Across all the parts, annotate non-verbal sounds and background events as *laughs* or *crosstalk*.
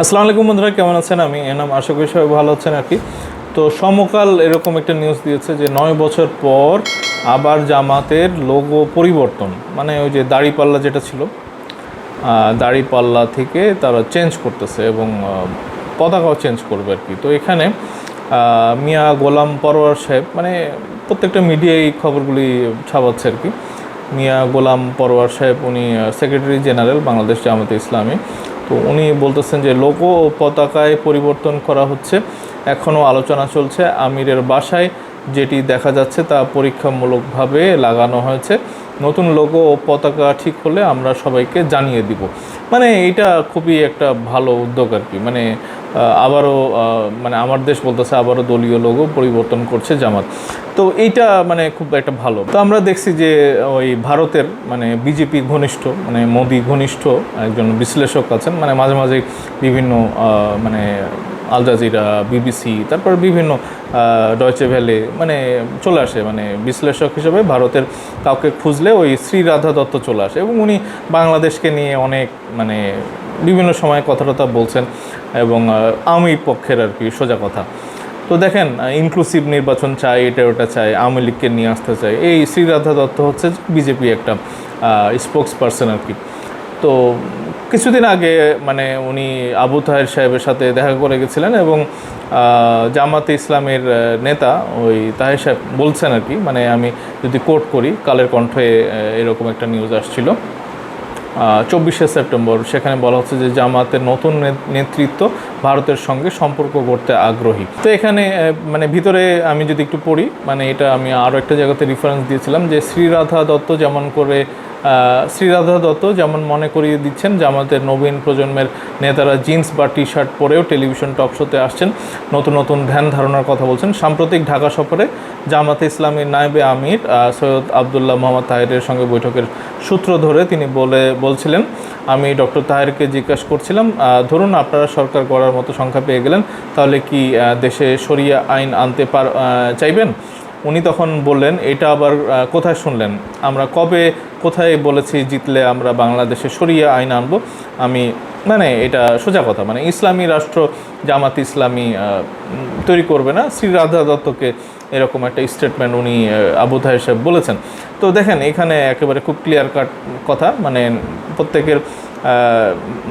আসসালামু আলাইকুম বন্ধুরা, কেমন আছেন? আমি এনাম, আশা করি সবাই ভালো আছেন আর কি। তো সমকাল এরকম একটা নিউজ দিয়েছে যে নয় বছর পর আবার জামাতের লোগো পরিবর্তন। মানে ওই যে দাড়িপাল্লা যেটা ছিল দাড়িপাল্লা থেকে তারা চেঞ্জ করতেছে এবং পতাকাও চেঞ্জ করবে আর কি। তো এখানে মিয়া গোলাম পরোয়ার সাহেব মানে প্রত্যেকটা মিডিয়ায় এই খবরগুলি ছাপাচ্ছে আর কি। মিয়া গোলাম পরোয়ার সাহেব, উনি সেক্রেটারি জেনারেল বাংলাদেশ জামাতে ইসলামী। তো উনি বলতেছেন যে লোগো ও পতাকায় পরিবর্তন করা হচ্ছে। এখনও আলোচনা চলছে আমিরের বাসায়। যেটি দেখা যাচ্ছে তা পরীক্ষামূলকভাবে লাগানো হয়েছে। নতুন লোগো ও পতাকা ঠিক হলে আমরা সবাইকে জানিয়ে দিব। মানে এটা খুবই একটা ভালো উদ্যোগ আর কি। মানে আবারও মানে আমার দেশ বলতেছে আবারও দলীয় লোগো পরিবর্তন করছে জামাত। তো এইটা মানে খুব একটা ভালো। তো আমরা দেখছি যে ওই ভারতের মানে বিজেপি ঘনিষ্ঠ মানে মোদি ঘনিষ্ঠ একজন বিশ্লেষক আছেন। মানে মাঝে মাঝে বিভিন্ন মানে আল জাজিরা, বিবিসি, তারপর বিভিন্ন ডয়চে ভ্যালে মানে চলে আসে মানে বিশ্লেষক হিসেবে ভারতের কাউকে খুঁজলে ওই শ্রী রাধা দত্ত চলে আসে এবং উনি বাংলাদেশকে নিয়ে অনেক মানে বিভিন্ন সময় কথা টথা বলছেন এবং আওয়ামী পক্ষের আর কি সোজা কথা। তো দেখেন ইনক্লুসিভ নির্বাচন চাই, এটা ওটা চাই, আওয়ামী লীগকে নিয়ে আসতে চাই, এই শ্রীরাধা দত্ত হচ্ছে বিজেপি একটা স্পোক্স পার্সন আর কি। তো কিছুদিন আগে মানে উনি আবু তাহের সাহেবের সাথে দেখা করে গেছিলেন এবং জামাতে ইসলামের নেতা ওই তাহের সাহেব বলছেন আর কি মানে আমি যদি কোট করি, কালের কণ্ঠে এরকম একটা নিউজ আসছিল। চব্বিশে সেপ্টেম্বর, সেখানে বলা হচ্ছে যে জামাতের নতুন নেতৃত্ব ভারতের সঙ্গে সম্পর্ক করতে আগ্রহী। তো এখানে মানে ভিতরে আমি যদি একটু পড়ি মানে এটা আমি আরও একটা জায়গাতে রিফারেন্স দিয়েছিলাম যে শ্রীরাধা দত্ত যেমন করে শ্রীরাধা দত্ত যেমন মনে করিয়ে দিচ্ছেন, জামাতের নবীন প্রজন্মের নেতারা জিন্স বা টি শার্ট পরেও টেলিভিশন টক শোতে আসছেন, নতুন নতুন ধ্যান ধারণার কথা বলছেন। সাম্প্রতিক ঢাকা সফরে জামাতে ইসলামীর নায়েবে আমির সৈয়দ আবদুল্লাহ মোহাম্মদ তাহেরের সঙ্গে বৈঠকের সূত্র ধরে তিনি বলে, বলছিলেন, আমি ডক্টর তাহেরকে জিজ্ঞাসা করছিলাম ধরুন আপনারা সরকার করার মতো সংখ্যা পেয়ে গেলেন, তাহলে কি দেশে সরিয়া আইন আনতে পার চাইবেন? উনি তখন বললেন, এটা আবার কোথায় শুনলেন? আমরা কবে কোথায় বলেছি জিতলে আমরা বাংলাদেশে সরিয়ে আইন আনব? আমি মানে এটা সোজা কথা মানে ইসলামী রাষ্ট্র জামাত ইসলামী তৈরি করবে না। শ্রী রাধা দত্তকে এরকম একটা স্টেটমেন্ট উনি আবুধা সাহেব বলেছেন। তো দেখেন, এখানে একেবারে খুব ক্লিয়ার কাট কথা মানে প্রত্যেকের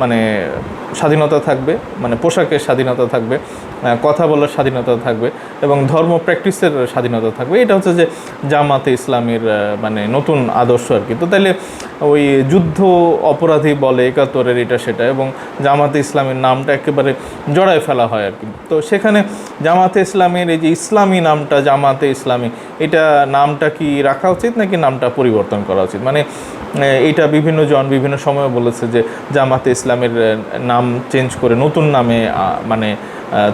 মানে স্বাধীনতা থাকবে মানে পোশাকের স্বাধীনতা থাকবে কথা বলার স্বাধীনতা থাকবে এবং ধর্ম প্র্যাকটিসের স্বাধীনতা থাকবে। এটা হচ্ছে যে জামাতে ইসলামের মানে নতুন আদর্শ আর কি। তো তাইলে ওই যুদ্ধ অপরাধী বলে একাত্তরের এটা সেটা এবং জামাতে ইসলামের নামটা একেবারে জড়ায় ফেলা হয় আর কি। তো সেখানে জামাতে ইসলামের এই যে ইসলামী নামটা জামাতে ইসলামী এটা নামটা কি রাখা উচিত নাকি নামটা পরিবর্তন করা উচিত? মানে এইটা বিভিন্ন জন বিভিন্ন সময় বলেছে যে জামাতে ইসলামের আহ, নাম চেঞ্জ করে, নতুন নামে মানে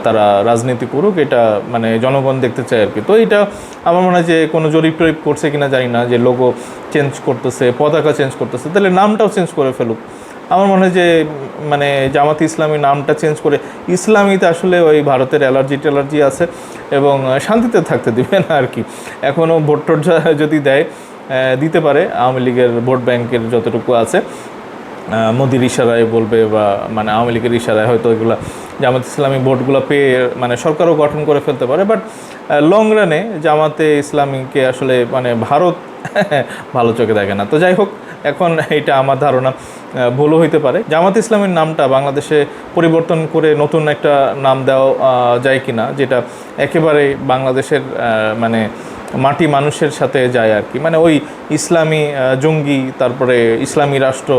তারা রাজনীতি করুক, এটা মানে জনগণ দেখতে চায় আর কি। তো এটা আমার মনে হয় যে কোনো জরিপ টরিপ করছে কিনা জানি না, যে লোগো চেঞ্জ করতেছে, পতাকা চেঞ্জ করতেছে, তাহলে নামটাও চেঞ্জ করে ফেলুক। আমার মনে হয় যে মানে জামাত ইসলামী নামটা চেঞ্জ করে, ইসলামীতে আসলে ওই ভারতের অ্যালার্জি ট্যালার্জি আছে এবং শান্তিতে থাকতে দিবে না আর কি। এখনও ভোট টোট যদি দেয় দিতে পারে, আওয়ামী লীগের ভোট ব্যাংকের যতটুকু আছে। মোদির ইশারায় বলবে বা মানে আওয়ামী লীগের ইশারায় হয়তো এগুলো জামাত ইসলামী ভোটগুলো পেয়ে মানে সরকারও গঠন করে ফেলতে পারে। বাট লং রানে জামাতে ইসলামীকে আসলে মানে ভারত *laughs* ভালো চোখে দেখে না। তো যাই হোক, এখন এটা আমার ধারণা ভুলও হইতে পারে। জামাত ইসলামের নামটা বাংলাদেশে পরিবর্তন করে নতুন একটা নাম দেওয়া যায় কি না যেটা একেবারে বাংলাদেশের মানে মাটি মানুষের সাথে যায় আর কি। মানে ওই ইসলামী জঙ্গি, তারপরে ইসলামী রাষ্ট্র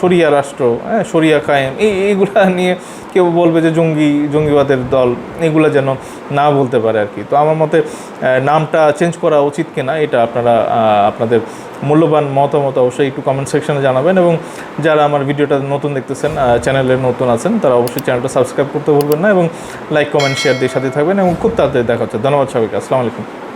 শরিয়া রাষ্ট্র হ্যাঁ শরিয়া কায়েম, এই, এইগুলা নিয়ে কেউ বলবে যে জঙ্গি, জঙ্গিবাদের দল, এগুলো যেন না বলতে পারে আর কি। তো আমার মতে নামটা চেঞ্জ করা উচিত কিনা, এটা আপনারা আপনাদের মূল্যবান মতামত অবশ্যই একটু কমেন্ট সেকশনে জানাবেন এবং যারা আমার ভিডিওটা নতুন দেখতেছেন চ্যানেলের নতুন আছেন, তারা অবশ্যই চ্যানেলটা সাবস্ক্রাইব করতে ভুলবেন না এবং লাইক কমেন্ট শেয়ার দিয়ে সাথে থাকবেন এবং খুব তাড়াতাড়ি দেখা হচ্ছে। ধন্যবাদ সবাইকে, আসসালামু আলাইকুম।